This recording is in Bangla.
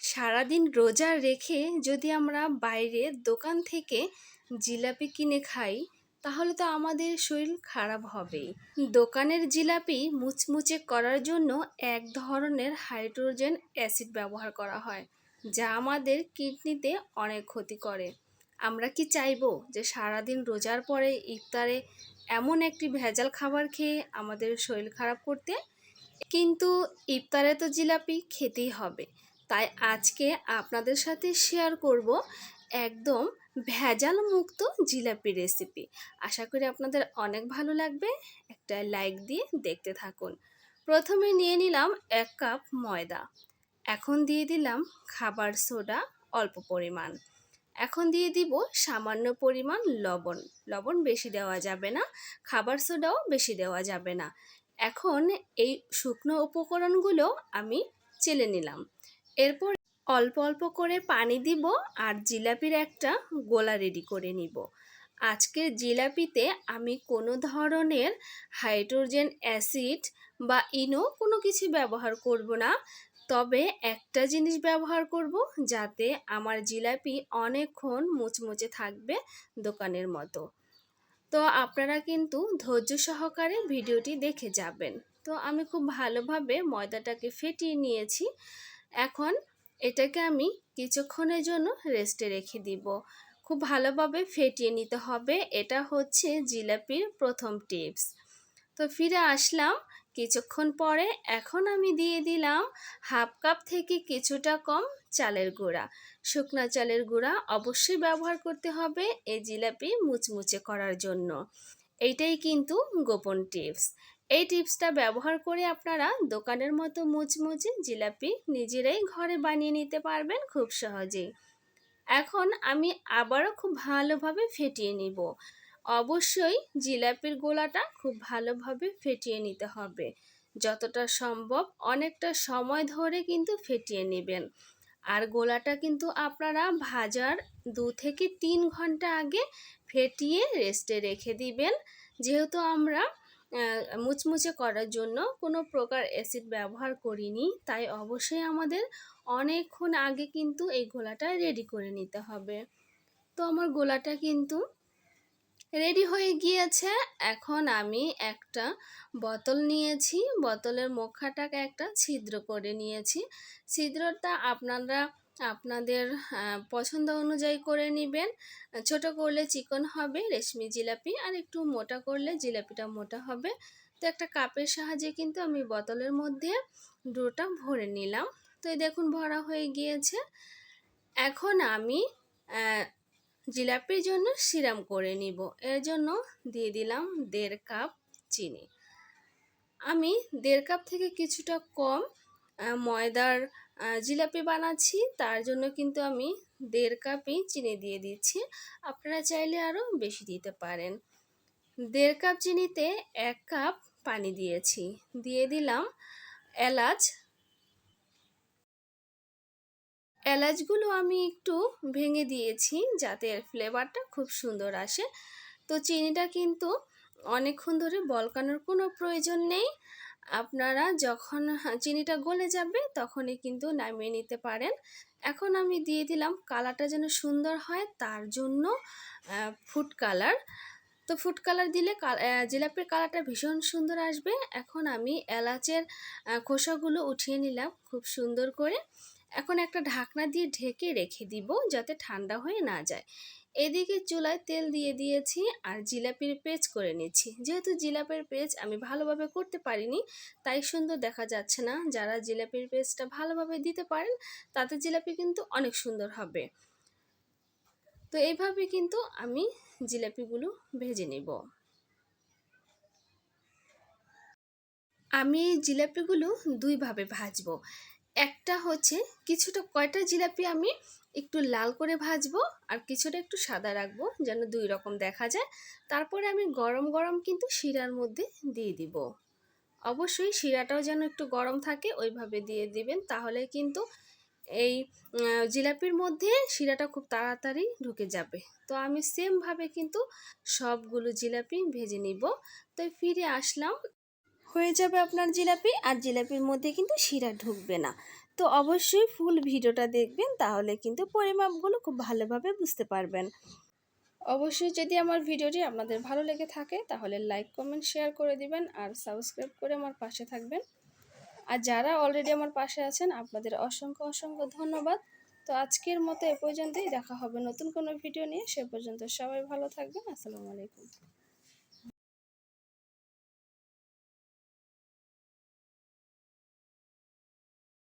সারাদিন রোজা রেখে যদি আমরা বাইরে দোকান থেকে জিলাপি কিনে খাই, তাহলে তো আমাদের শরীর খারাপ হবেই। দোকানের জিলাপি মুচমুচে করার জন্য এক ধরনের হাইড্রোজেন অ্যাসিড ব্যবহার করা হয়, যা আমাদের কিডনিতে অনেক ক্ষতি করে। আমরা কি চাইব যে সারাদিন রোজার পরে ইফতারে এমন একটি ভেজাল খাবার খেয়ে আমাদের শরীর খারাপ করতে? কিন্তু ইফতারে তো জিলাপি খেতেই হবে। তাই আজকে আপনাদের সাথে শেয়ার করব একদম ভেজাল মুক্ত জিলাপি রেসিপি আশা করি আপনাদের অনেক ভালো লাগবে। একটা লাইক দিয়ে দেখতে থাকুন। প্রথমে নিয়ে নিলাম এক কাপ ময়দা। এখন দিয়ে দিলাম খাবার সোডা অল্প পরিমাণ। এখন দিয়ে দিব সামান্য পরিমাণ লবণ। লবণ বেশি দেওয়া যাবে না, খাবার সোডাও বেশি দেওয়া যাবে না। এখন এই শুকনো উপকরণগুলো আমি চেলে নিলাম। এরপর অল্প অল্প করে পানি দিব আর জিলাপির একটা গোলা রেডি করে নিব। আজকের জিলাপিতে আমি কোনো ধরনের হাইড্রোজেন অ্যাসিড বা ইনো কোনো কিছু ব্যবহার করব না। তবে একটা জিনিস ব্যবহার করব যাতে আমার জিলাপি অনেকক্ষণ মুচমুচে থাকবে দোকানের মতো। তো আপনারা কিন্তু ধৈর্য সহকারে ভিডিওটি দেখে যাবেন। তো আমি খুব ভালোভাবে ময়দাটাকে ফেটিয়ে নিয়েছি। এখন এটাকে আমি কিছুক্ষণের জন্য রেস্টে রেখে দিব। খুব ভালোভাবে ফেটিয়ে নিতে হবে। এটা হচ্ছে জিলাপির প্রথম টিপস তো ফিরে আসলাম কিছুক্ষণ পরে। এখন আমি দিয়ে দিলাম হাফ কাপ থেকে কিছুটা কম চালের গুঁড়া। শুকনা চালের গুঁড়া অবশ্যই ব্যবহার করতে হবে এই জিলাপি মুচমুচে করার জন্য। এইটাই কিন্তু গোপন টিপস এই টিপসটা ব্যবহার করে আপনারা দোকানের মতো মুচমুচে জিলাপি নিজেরাই ঘরে বানিয়ে নিতে পারবেন খুব সহজেই। এখন আমি আবারও খুব ভালোভাবে ফেটিয়ে নিব। অবশ্যই জিলাপির গোলাটা খুব ভালোভাবে ফেটিয়ে নিতে হবে। যতটা সম্ভব অনেকটা সময় ধরে কিন্তু ফেটিয়ে নেবেন। আর গোলাটা কিন্তু আপনারা ভাজার দু থেকে তিন ঘণ্টা আগে ফেটিয়ে রেস্টে রেখে দিবেন। যেহেতু আমরা মুচমুচে করার জন্য কোনো প্রকার অ্যাসিড ব্যবহার করিনি। তাই অবশ্যই আমাদের অনেকক্ষণ আগে কিন্তু এই গোলাটা রেডি করে নিতে হবে। তো আমার গোলাটা কিন্তু রেডি হয়ে গিয়েছে। এখন আমি একটা বোতল নিয়েছি। বোতলের মুখাটাকে একটা ছিদ্র করে নিয়েছি। ছিদ্রটা আপনারা আপনাদের পছন্দ অনুযায়ী করে নেবেন। ছোট করলে চিকন হবে, রেশমি জিলাপি, আর একটু মোটা করলে জিলাপিটা মোটা হবে। তো একটা কাপের সাহায্যে কিন্তু আমি বোতলের মধ্যে ডোটা ভরে নিলাম। তো এই দেখুন, ভরা হয়ে গিয়েছে। এখন আমি জিলাপির জন্য সিরাম করে নিব। এর জন্য দিয়ে দিলাম দেড় কাপ চিনি। আমি দেড় কাপ থেকে কিছুটা কম ময়দার জিলাপি বানাচ্ছি, তার জন্য কিন্তু আমি দেড় কাপই চিনি দিয়ে দিচ্ছি। আপনারা চাইলে আরও বেশি দিতে পারেন। দেড় কাপ চিনিতে এক কাপ পানি দিয়েছি। দিয়ে দিলাম এলাচ। এলাচগুলো আমি একটু ভেঙে দিয়েছি যাতে এর ফ্লেভারটা খুব সুন্দর আসে। তো চিনিটা কিন্তু অনেকক্ষণ ধরে বলকানোর কোনো প্রয়োজন নেই। আপনারা যখন চিনিটা গলে যাবে তখনই কিন্তু নামিয়ে নিতে পারেন। এখন আমি দিয়ে দিলাম কালারটা যেন সুন্দর হয়, তার জন্য ফুড কালার তো ফুড কালার দিলে জিলাপির কালারটা ভীষণ সুন্দর আসবে। এখন আমি এলাচের খোসাগুলো উঠিয়ে নিলাম খুব সুন্দর করে। এখন একটা ঢাকনা দিয়ে ঢেকে রেখে দিব যাতে ঠান্ডা হয়ে না যায়। এদিকে চুলায় তেল দিয়ে দিয়েছি আর জিলাপির পেজ করে নিচ্ছি। যেহেতু জিলাপির পেজ আমি ভালোভাবে করতে পারিনি, তাই সুন্দর দেখা যাচ্ছে না। যারা জিলাপির পেজটা ভালোভাবে দিতে পারেন তাতে জিলাপি কিন্তু অনেক সুন্দর হবে। তো এইভাবে কিন্তু আমি জিলাপিগুলো ভেজে নেব। আমি এই জিলাপিগুলো দুইভাবে ভাজবো। একটা হচ্ছে কিছুটা কয়টা জিলাপি আমি একটু লাল করে ভাজবো আর কিছুটা একটু সাদা রাখব যেন দুই রকম দেখা যায়। তারপরে আমি গরম গরম কিন্তু শিরার মধ্যে দিয়ে দিব। অবশ্যই শিরাটাও যেন একটু গরম থাকে ওইভাবে দিয়ে দিবেন তাহলে কিন্তু এই জিলাপির মধ্যে শিরাটা খুব তাড়াতাড়ি ঢুকে যাবে। তো আমি সেমভাবে কিন্তু সবগুলো জিলাপি ভেজে নিব। তো ফিরে আসলাম হয়ে যাবে আপনার জিলাপি আর জিলাপির মধ্যে কিন্তু শিরা ঢুকবে না। তো অবশ্যই ফুল ভিডিওটা দেখবেন, তাহলে কিন্তু পরিমাপগুলো খুব ভালোভাবে বুঝতে পারবেন। অবশ্যই যদি আমার ভিডিওটি আপনাদের ভালো লেগে থাকে, তাহলে লাইক, কমেন্ট, শেয়ার করে দিবেন আর সাবস্ক্রাইব করে আমার পাশে থাকবেন। আর যারা অলরেডি আমার পাশে আছেন, আপনাদের অসংখ্য অসংখ্য ধন্যবাদ। তো আজকের মতো এ পর্যন্তই, দেখা হবে নতুন কোনো ভিডিও নিয়ে, সে পর্যন্ত সবাই ভালো থাকবেন, আসসালামু আলাইকুম।